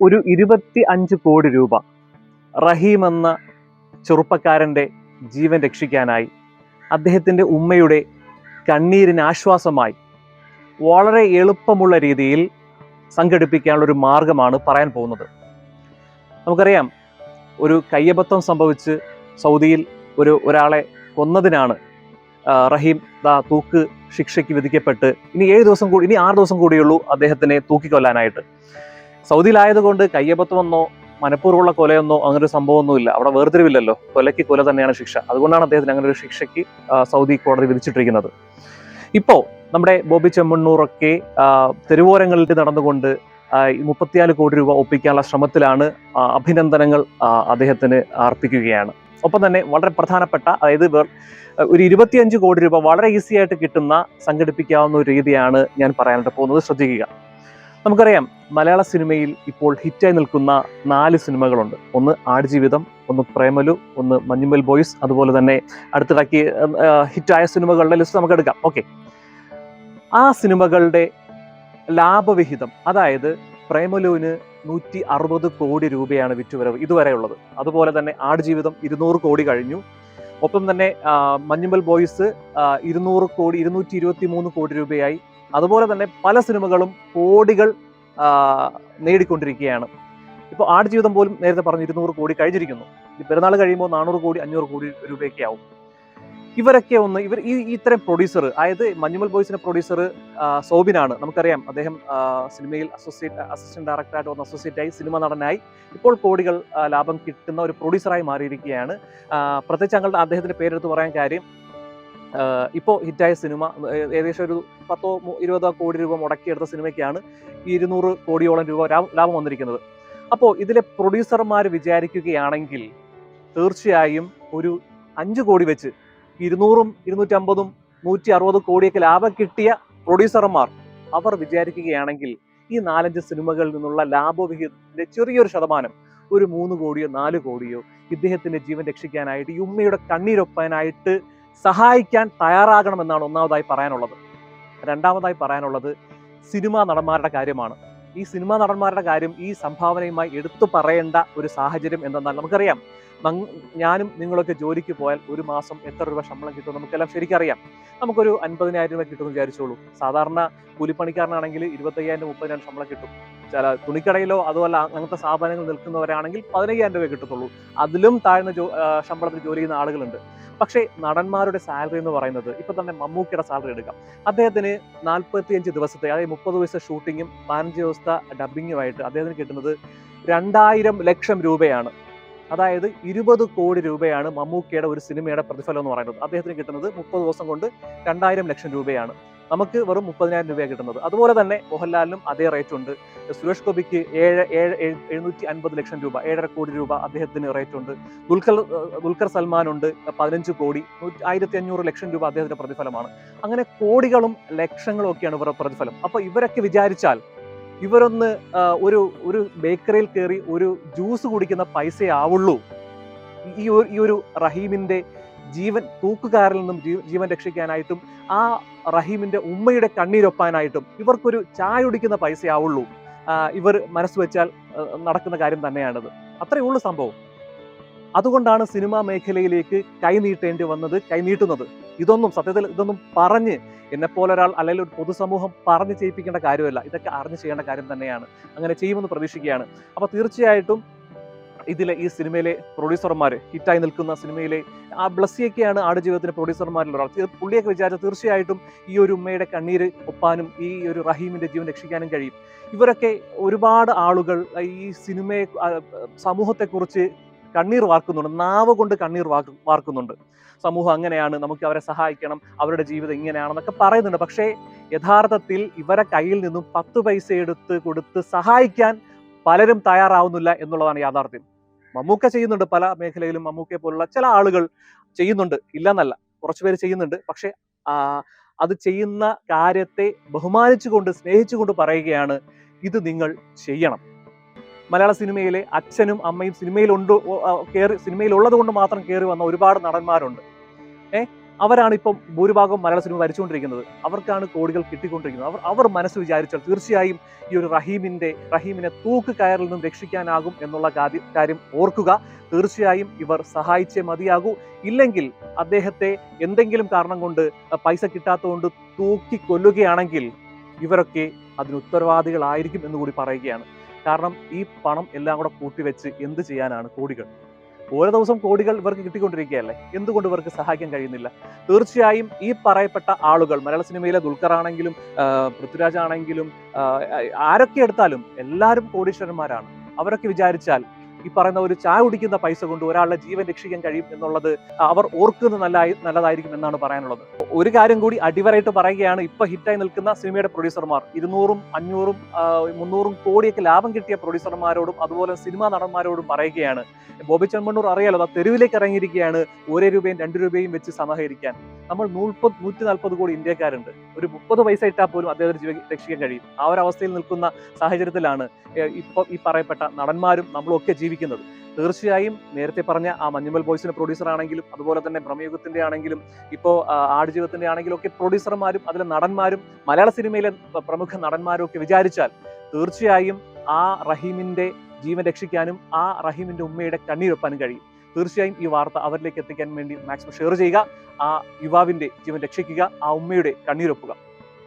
ഒരു ഇരുപത്തി അഞ്ച് കോടി രൂപ റഹീം എന്ന ചെറുപ്പക്കാരന്റെ ജീവൻ രക്ഷിക്കാനായി അദ്ദേഹത്തിന്റെ ഉമ്മയുടെ കണ്ണീരിന് ആശ്വാസമായി വളരെ എളുപ്പമുള്ള രീതിയിൽ സംഘടിപ്പിക്കാനുള്ള ഒരു മാർഗമാണ് പറയാൻ പോകുന്നത്. നമുക്കറിയാം ഒരു കയ്യബദ്ധം സംഭവിച്ച് സൗദിയിൽ ഒരു ഒരാളെ കൊന്നതിനാണ് റഹീം ദാ തൂക്ക് ശിക്ഷയ്ക്ക് വിധിക്കപ്പെട്ട് ഇനി ഏഴ് ദിവസം കൂടി ഇനി ആറ് ദിവസം കൂടിയുള്ളൂ അദ്ദേഹത്തിനെ തൂക്കിക്കൊല്ലാനായിട്ട്. സൗദിയിലായതുകൊണ്ട് കയ്യബദ്ധമെന്നോ മനഃപൂർവമുള്ള കൊലയൊന്നോ അങ്ങനെ ഒരു സംഭവമൊന്നുമില്ല. അവിടെ വേർതിരിവില്ലല്ലോ. കൊലയ്ക്ക് കൊല തന്നെയാണ് ശിക്ഷ. അതുകൊണ്ടാണ് അദ്ദേഹത്തിന് അങ്ങനെ ഒരു ശിക്ഷയ്ക്ക് സൗദി കോടതി വിധിച്ചിട്ടിരിക്കുന്നത്. ഇപ്പോൾ നമ്മുടെ ബോബി ചെമ്മണ്ണൂറൊക്കെ തെരുവോരങ്ങളിൽ നടന്നുകൊണ്ട് മുപ്പത്തിനാല് കോടി രൂപ ഒപ്പിക്കാനുള്ള ശ്രമത്തിലാണ് അഭിനന്ദനങ്ങൾ അദ്ദേഹത്തിന് അർപ്പിക്കുകയാണ്. ഒപ്പം തന്നെ വളരെ പ്രധാനപ്പെട്ട അതായത് ഒരു ഇരുപത്തിയഞ്ച് കോടി രൂപ വളരെ ഈസി ആയിട്ട് കിട്ടുന്ന സംഘടിപ്പിക്കാവുന്ന ഒരു രീതിയാണ് ഞാൻ പറയാനായിട്ട് പോകുന്നത്. ശ്രദ്ധിക്കുക. നമുക്കറിയാം മലയാള സിനിമയിൽ ഇപ്പോൾ ഹിറ്റായി നിൽക്കുന്ന നാല് സിനിമകളുണ്ട്. ഒന്ന് ആടുജീവിതം ഒന്ന് പ്രേമലു ഒന്ന് മഞ്ഞുമൽ ബോയ്സ് അതുപോലെ തന്നെ അടുത്തിടയ്ക്ക് ഹിറ്റായ സിനിമകളുടെ ലിസ്റ്റ് നമുക്ക് എടുക്കാം. ഓക്കെ. ആ സിനിമകളുടെ ലാഭവിഹിതം അതായത് പ്രേമലുവിന് നൂറ്റി അറുപത് കോടി രൂപയാണ് വിറ്റുവരവ് ഇതുവരെയുള്ളത്. അതുപോലെ തന്നെ ആടുജീവിതം ഇരുന്നൂറ് കോടി കഴിഞ്ഞു. ഒപ്പം തന്നെ മഞ്ഞുമൽ ബോയ്സ് ഇരുന്നൂറ് കോടി ഇരുന്നൂറ്റി ഇരുപത്തി മൂന്ന് കോടി രൂപയായി അതുപോലെ തന്നെ പല സിനിമകളും കോടികൾ നേടിക്കൊണ്ടിരിക്കുകയാണ്. ഇപ്പോൾ ആടുജീവിതം പോലും നേരത്തെ പറഞ്ഞു ഇരുന്നൂറ് കോടി കഴിഞ്ഞിരിക്കുന്നു. ഈ പെരുന്നാൾ കഴിയുമ്പോൾ നാനൂറ് കോടി അഞ്ഞൂറ് കോടി രൂപയൊക്കെ ആവും ഇവരൊക്കെ ഒന്ന് ഇവർ ഈ ഇത്തരം പ്രൊഡ്യൂസർ അതായത് മഞ്ഞുമൽ ബോയ്സിന്റെ പ്രൊഡ്യൂസർ സോബിനാണ്. നമുക്കറിയാം അദ്ദേഹം സിനിമയിൽ അസോസിയേറ്റ് അസിസ്റ്റന്റ് ഡയറക്ടറായിട്ട് വന്ന അസോസിയേറ്റ് ആയി സിനിമ നടനായി. ഇപ്പോൾ കോടികൾ ലാഭം കിട്ടുന്ന ഒരു പ്രൊഡ്യൂസറായി മാറിയിരിക്കുകയാണ്. പ്രത്യേകിച്ച് ഞങ്ങളുടെ അദ്ദേഹത്തിന്റെ പേരെടുത്ത് പറയാൻ കാര്യം ഇപ്പോൾ ഹിറ്റായ സിനിമ ഏകദേശം ഒരു പത്തോ ഇരുപതോ കോടി രൂപ മുടക്കിയെടുത്ത സിനിമയ്ക്കാണ് ഇരുന്നൂറ് കോടിയോളം രൂപ ലാഭം വന്നിരിക്കുന്നത്. അപ്പോൾ ഇതിലെ പ്രൊഡ്യൂസർമാർ വിചാരിക്കുകയാണെങ്കിൽ തീർച്ചയായും ഒരു അഞ്ച് കോടി വെച്ച് ഇരുന്നൂറും ഇരുന്നൂറ്റമ്പതും നൂറ്റി അറുപത് കോടിയൊക്കെ ലാഭം കിട്ടിയ പ്രൊഡ്യൂസർമാർ അവർ വിചാരിക്കുകയാണെങ്കിൽ ഈ നാലഞ്ച് സിനിമകളിൽ നിന്നുള്ള ലാഭവിഹിതത്തിന്റെ ചെറിയൊരു ശതമാനം ഒരു മൂന്ന് കോടിയോ നാല് കോടിയോ ഇദ്ദേഹത്തിന്റെ ജീവൻ രക്ഷിക്കാനായിട്ട് ഉമ്മയുടെ കണ്ണീരൊപ്പാനായിട്ട് സഹായിക്കാൻ തയ്യാറാകണമെന്നാണ് ഒന്നാമതായി പറയാനുള്ളത്. രണ്ടാമതായി പറയാനുള്ളത് സിനിമാ നടന്മാരുടെ കാര്യമാണ്. ഈ സിനിമാ നടന്മാരുടെ കാര്യം ഈ സംഭാവനയുമായി എടുത്തു പറയേണ്ട ഒരു സാഹചര്യം എന്തെന്നാൽ നമുക്കറിയാം. ഞാനും നിങ്ങളൊക്കെ ജോലിക്ക് പോയാൽ ഒരു മാസം എത്ര രൂപ ശമ്പളം കിട്ടും നമുക്കെല്ലാം ശരിക്കറിയാം നമുക്കൊരു അൻപതിനായിരം രൂപ കിട്ടുമെന്ന് വിചാരിച്ചോളൂ. സാധാരണ കൂലിപ്പണിക്കാരനാണെങ്കിൽ ഇരുപത്തയ്യായിരം മുപ്പതിനായിരം ശമ്പളം കിട്ടും. ചില തുണിക്കടയിലോ അതുപോലെ അങ്ങനത്തെ സ്ഥാപനങ്ങൾ നിൽക്കുന്നവരാണെങ്കിൽ പതിനയ്യായിരം രൂപ കിട്ടത്തുള്ളൂ. അതിലും താഴ്ന്ന ശമ്പളത്തിൽ ജോലി ചെയ്യുന്ന ആളുകളുണ്ട്. പക്ഷേ നടന്മാരുടെ സാലറി എന്ന് പറയുന്നത് ഇപ്പൊ തന്നെ മമ്മൂക്കിയുടെ സാലറി എടുക്കാം. അദ്ദേഹത്തിന് നാൽപ്പത്തിയഞ്ച് ദിവസത്തെ അതായത് മുപ്പത് ദിവസത്തെ ഷൂട്ടിങ്ങും പതിനഞ്ച് ദിവസത്തെ ഡബിങ്ങുമായിട്ട് അദ്ദേഹത്തിന് കിട്ടുന്നത് രണ്ടായിരം ലക്ഷം രൂപയാണ്. അതായത് ഇരുപത് കോടി രൂപയാണ് മമ്മൂക്കയുടെ ഒരു സിനിമയുടെ പ്രതിഫലം എന്ന് പറയുന്നത്. അദ്ദേഹത്തിന് കിട്ടുന്നത് മുപ്പത് ദിവസം കൊണ്ട് രണ്ടായിരം ലക്ഷം രൂപയാണ്. നമുക്ക് വെറും മുപ്പതിനായിരം രൂപയാണ് കിട്ടുന്നത്. അതുപോലെ തന്നെ മോഹൻലാലിനും അതേ റേറ്റ് ഉണ്ട്. സുരേഷ് ഗോപിക്ക് ഏഴ് ഏഴ് എഴു- എഴുന്നൂറ്റി അൻപത് ലക്ഷം രൂപ ഏഴര കോടി രൂപ അദ്ദേഹത്തിന് റേറ്റ് ഉണ്ട്. ദുൽഖർ ദുൽഖർ സൽമാൻ ഉണ്ട് പതിനഞ്ച് കോടി ആയിരത്തി അഞ്ഞൂറ് ലക്ഷം രൂപ അദ്ദേഹത്തിന്റെ പ്രതിഫലമാണ്. അങ്ങനെ കോടികളും ലക്ഷങ്ങളും ഒക്കെയാണ് ഇവരുടെ പ്രതിഫലം. അപ്പൊ ഇവരൊക്കെ വിചാരിച്ചാൽ ഇവരൊന്ന് ഒരു ഒരു ബേക്കറിയിൽ കയറി ഒരു ജ്യൂസ് കുടിക്കുന്ന പൈസയാവുള്ളൂ ഈ ഒരു ഈ ഒരു റഹീമിന്റെ ജീവൻ തൂക്കുകാരിൽ നിന്നും ജീവൻ രക്ഷിക്കാനായിട്ടും ആ റഹീമിന്റെ ഉമ്മയുടെ കണ്ണീരൊപ്പാനായിട്ടും ഇവർക്കൊരു ചായ കുടിക്കുന്ന പൈസയാവുള്ളൂ ഇവർ മനസ്സ് വെച്ചാൽ നടക്കുന്ന കാര്യം തന്നെയാണത്. അത്രയേ ഉള്ളൂ സംഭവം. അതുകൊണ്ടാണ് സിനിമാ മേഖലയിലേക്ക് കൈനീട്ടേണ്ടി വന്നത് കൈനീട്ടുന്നത് ഇതൊന്നും സത്യത്തിൽ ഇതൊന്നും പറഞ്ഞ് എന്നെപ്പോലെ ഒരാൾ അല്ലെങ്കിൽ ഒരു പൊതുസമൂഹം പറഞ്ഞ് ചെയ്യിപ്പിക്കേണ്ട കാര്യമല്ല. ഇതൊക്കെ അറിഞ്ഞ് ചെയ്യേണ്ട കാര്യം തന്നെയാണ്. അങ്ങനെ ചെയ്യുമെന്ന് പ്രതീക്ഷിക്കുകയാണ്. അപ്പോൾ തീർച്ചയായിട്ടും ഇതിലെ ഈ സിനിമയിലെ പ്രൊഡ്യൂസർമാർ ഹിറ്റായി നിൽക്കുന്ന സിനിമയിലെ ആ ബ്ലസ്സിയൊക്കെയാണ് ആടുജീവിതത്തിന്റെ പ്രൊഡ്യൂസർമാരിൽ ഒരാൾ. പുള്ളിയൊക്കെ വിചാരിച്ച തീർച്ചയായിട്ടും ഈ ഒരു ഉമ്മയുടെ കണ്ണീര് ഒപ്പാനും ഈ ഒരു റഹീമിന്റെ ജീവൻ രക്ഷിക്കാനും കഴിയും. ഇവരൊക്കെ ഒരുപാട് ആളുകൾ ഈ സിനിമയെ സമൂഹത്തെക്കുറിച്ച് കണ്ണീർ വാർക്കുന്നുണ്ട് നാവ് കൊണ്ട് കണ്ണീർ വാർക്കുന്നുണ്ട്. സമൂഹം അങ്ങനെയാണ് നമുക്ക് അവരെ സഹായിക്കണം അവരുടെ ജീവിതം ഇങ്ങനെയാണെന്നൊക്കെ പറയുന്നുണ്ട്. പക്ഷേ യഥാർത്ഥത്തിൽ ഇവരെ കയ്യിൽ നിന്നും പത്ത് പൈസ എടുത്ത് കൊടുത്ത് സഹായിക്കാൻ പലരും തയ്യാറാവുന്നില്ല എന്നുള്ളതാണ് യാഥാർത്ഥ്യം. മമ്മൂക്ക ചെയ്യുന്നുണ്ട് പല മേഖലയിലും മമ്മൂക്കയെ പോലുള്ള ചില ആളുകൾ ചെയ്യുന്നുണ്ട്. ഇല്ലെന്നല്ല കുറച്ചുപേര് ചെയ്യുന്നുണ്ട്. പക്ഷെ അത് ചെയ്യുന്ന കാര്യത്തെ ബഹുമാനിച്ചുകൊണ്ട് സ്നേഹിച്ചുകൊണ്ട് പറയുകയാണ് ഇത് നിങ്ങൾ ചെയ്യണം. മലയാള സിനിമയിലെ അച്ഛനും അമ്മയും സിനിമയിലുണ്ട് കയറി സിനിമയിലുള്ളത് കൊണ്ട് മാത്രം കയറി വന്ന ഒരുപാട് നടന്മാരുണ്ട്. ഏ? അവരാണ് ഇപ്പം ഭൂരിഭാഗം മലയാള സിനിമ വരച്ചുകൊണ്ടിരിക്കുന്നത്. അവർക്കാണ് കോടികൾ കിട്ടിക്കൊണ്ടിരിക്കുന്നത്. അവർ അവർ മനസ്സ് വിചാരിച്ചാൽ തീർച്ചയായും ഈ ഒരു റഹീമിന്റെ റഹീമിനെ തൂക്ക് കയറിൽ നിന്നും രക്ഷിക്കാനാകും എന്നുള്ള കാര്യം കാര്യം ഓർക്കുക. തീർച്ചയായും ഇവർ സഹായിച്ചേ മതിയാകൂ. ഇല്ലെങ്കിൽ അദ്ദേഹത്തെ എന്തെങ്കിലും കാരണം കൊണ്ട് പൈസ കിട്ടാത്തതുകൊണ്ട് തൂക്കി കൊല്ലുകയാണെങ്കിൽ ഇവരൊക്കെ അതിന് ഉത്തരവാദികളായിരിക്കും എന്ന് കൂടി പറയുകയാണ്. കാരണം ഈ പണം എല്ലാം കൂടെ കൂട്ടിവെച്ച് എന്ത് ചെയ്യാനാണ് കോടികൾ? ഓരോ ദിവസം കോടികൾ ഇവർക്ക് കിട്ടിക്കൊണ്ടിരിക്കുകയല്ലേ? എന്തുകൊണ്ട് ഇവർക്ക് സഹായിക്കാൻ കഴിയുന്നില്ല? തീർച്ചയായും ഈ പറയപ്പെട്ട ആളുകൾ മലയാള സിനിമയിലെ ദുൽഖർ ആണെങ്കിലും പൃഥ്വിരാജ് ആണെങ്കിലും ആരൊക്കെ എടുത്താലും എല്ലാവരും കോടീശ്വരന്മാരാണ്. അവരൊക്കെ വിചാരിച്ചാൽ ഈ പറയുന്ന ഒരു ചായ കുടിക്കുന്ന പൈസ കൊണ്ട് ഒരാളുടെ ജീവൻ രക്ഷിക്കാൻ കഴിയും എന്നുള്ളത് അവർ ഓർക്കുന്നത് നല്ല നല്ലതായിരിക്കും എന്നാണ് പറയാനുള്ളത്. ഒരു കാര്യം കൂടി അടിവരായിട്ട് പറയുകയാണ് ഇപ്പൊ ഹിറ്റായി നിൽക്കുന്ന സിനിമയുടെ പ്രൊഡ്യൂസർമാർ. ഇരുന്നൂറും അഞ്ഞൂറും മുന്നൂറും കോടിയൊക്കെ ലാഭം കിട്ടിയ പ്രൊഡ്യൂസർമാരോടും അതുപോലെ സിനിമാ നടന്മാരോടും പറയുകയാണ്. ബോബി ചെമ്മണ്ണൂർ അറിയാലോ തെരുവിലേക്ക് ഇറങ്ങിയിരിക്കുകയാണ് ഒരേ രൂപയും രണ്ട് രൂപയും വെച്ച് സമാഹരിക്കാൻ. നമ്മൾ നൂൽപ്പത് നൂറ്റി നാൽപ്പത് കോടി ഇന്ത്യക്കാരുണ്ട്. ഒരു മുപ്പത് പൈസ ഇട്ടാൽ പോലും അദ്ദേഹത്തിന് ജീവൻ രക്ഷിക്കാൻ കഴിയും ആ ഒരു അവസ്ഥയിൽ നിൽക്കുന്ന സാഹചര്യത്തിലാണ് ഇപ്പൊ ഈ പറയപ്പെട്ട നടന്മാരും നമ്മളും ഒക്കെ ജീവിക്കുന്നത്. തീർച്ചയായും നേരത്തെ പറഞ്ഞ ആ മഞ്ഞുമൽ ബോയ്സിന്റെ പ്രൊഡ്യൂസർ ആണെങ്കിലും അതുപോലെ തന്നെ ബ്രഹ്മയുഗത്തിന്റെ ആണെങ്കിലും ഇപ്പോ ആ, ആടുജീവിതത്തിന്റെ ആണെങ്കിലും ഒക്കെ പ്രൊഡ്യൂസർമാരും അതിലെ നടന്മാരും മലയാള സിനിമയിലെ പ്രമുഖ നടന്മാരും ഒക്കെ വിചാരിച്ചാൽ തീർച്ചയായും ആ റഹീമിന്റെ ജീവൻ രക്ഷിക്കാനും ആ റഹീമിന്റെ ഉമ്മയുടെ കണ്ണീരൊപ്പാനും കഴിയും. തീർച്ചയായും ഈ വാർത്ത അവരിലേക്ക് എത്തിക്കാൻ വേണ്ടി മാക്സിമം ഷെയർ ചെയ്യുക ആ യുവാവിന്റെ ജീവൻ രക്ഷിക്കുക ആ ഉമ്മയുടെ കണ്ണീരൊപ്പുക.